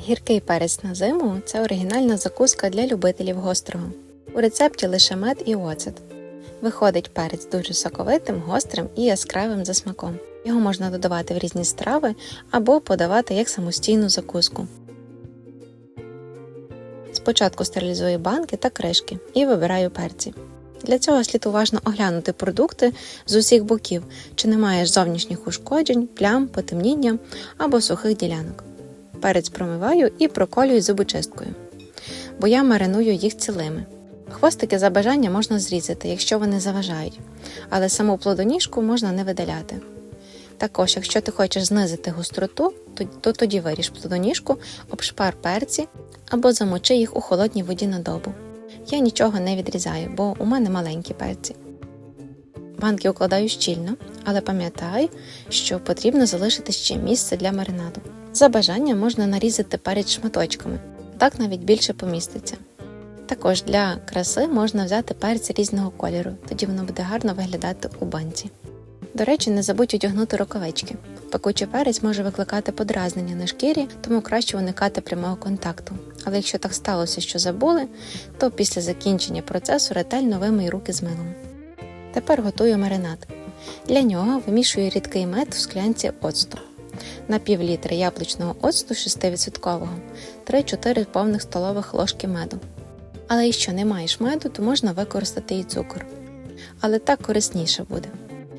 Гіркий перець на зиму це оригінальна закуска для любителів гострого. У рецепті лише мед і оцет. Виходить перець дуже соковитим, гострим і яскравим за смаком. Його можна додавати в різні страви або подавати як самостійну закуску. Спочатку стерилізую банки та кришки і вибираю перці. Для цього слід уважно оглянути продукти з усіх боків, чи немає зовнішніх ушкоджень, плям, потемніння або сухих ділянок. Перець промиваю і проколюю зубочисткою, бо я мариную їх цілими. Хвостики за бажання можна зрізати, якщо вони заважають, але саму плодоніжку можна не видаляти. Також, якщо ти хочеш знизити гостроту, то, то тоді виріж плодоніжку, обшпар перці або замочи їх у холодній воді на добу. Я нічого не відрізаю, бо у мене маленькі перці. Банки укладаю щільно, але пам'ятай, що потрібно залишити ще місце для маринаду. За бажанням можна нарізати перець шматочками, так навіть більше поміститься. Також для краси можна взяти перець різного кольору, тоді воно буде гарно виглядати у банці. До речі, не забудь одягнути рукавички. Пекучий перець може викликати подразнення на шкірі, тому краще уникати прямого контакту. Але якщо так сталося, що забули, то після закінчення процесу ретельно вимий руки з милом. Тепер готую маринад. Для нього вимішую рідкий мед в склянці оцту. На пів літра яблучного оцту 6%, 3-4 повних столових ложки меду. Але якщо не маєш меду, то можна використати і цукор. Але так корисніше буде.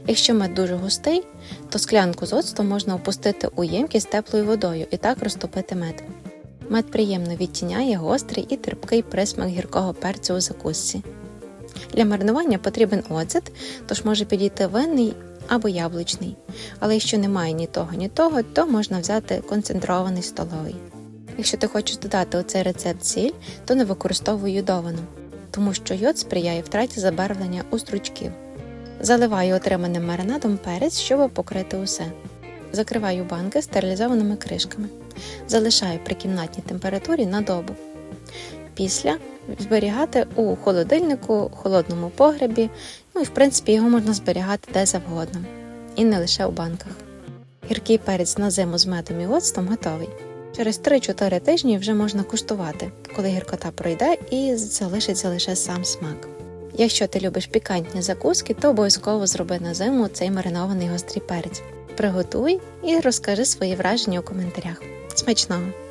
Якщо мед дуже густий, то склянку з оцту можна опустити у ємкість з теплою водою і так розтопити мед. Мед приємно відтіняє гострий і терпкий присмак гіркого перцю у закусці. Для маринування потрібен оцет, тож може підійти винний або яблучний. Але якщо немає ні того, ні того, то можна взяти концентрований столовий. Якщо ти хочеш додати у цей рецепт сіль, то не використовуй йодовану, тому що йод сприяє втраті забарвлення у стручків. Заливаю отриманим маринадом перець, щоб покрити усе. Закриваю банки стерилізованими кришками. Залишаю при кімнатній температурі на добу. Після зберігати у холодильнику, холодному погребі, ну і в принципі його можна зберігати де завгодно, і не лише у банках. Гіркий перець на зиму з медом і оцтом готовий. Через 3-4 тижні вже можна куштувати, коли гіркота пройде і залишиться лише сам смак. Якщо ти любиш пікантні закуски, то обов'язково зроби на зиму цей маринований гострий перець. Приготуй і розкажи свої враження у коментарях. Смачного!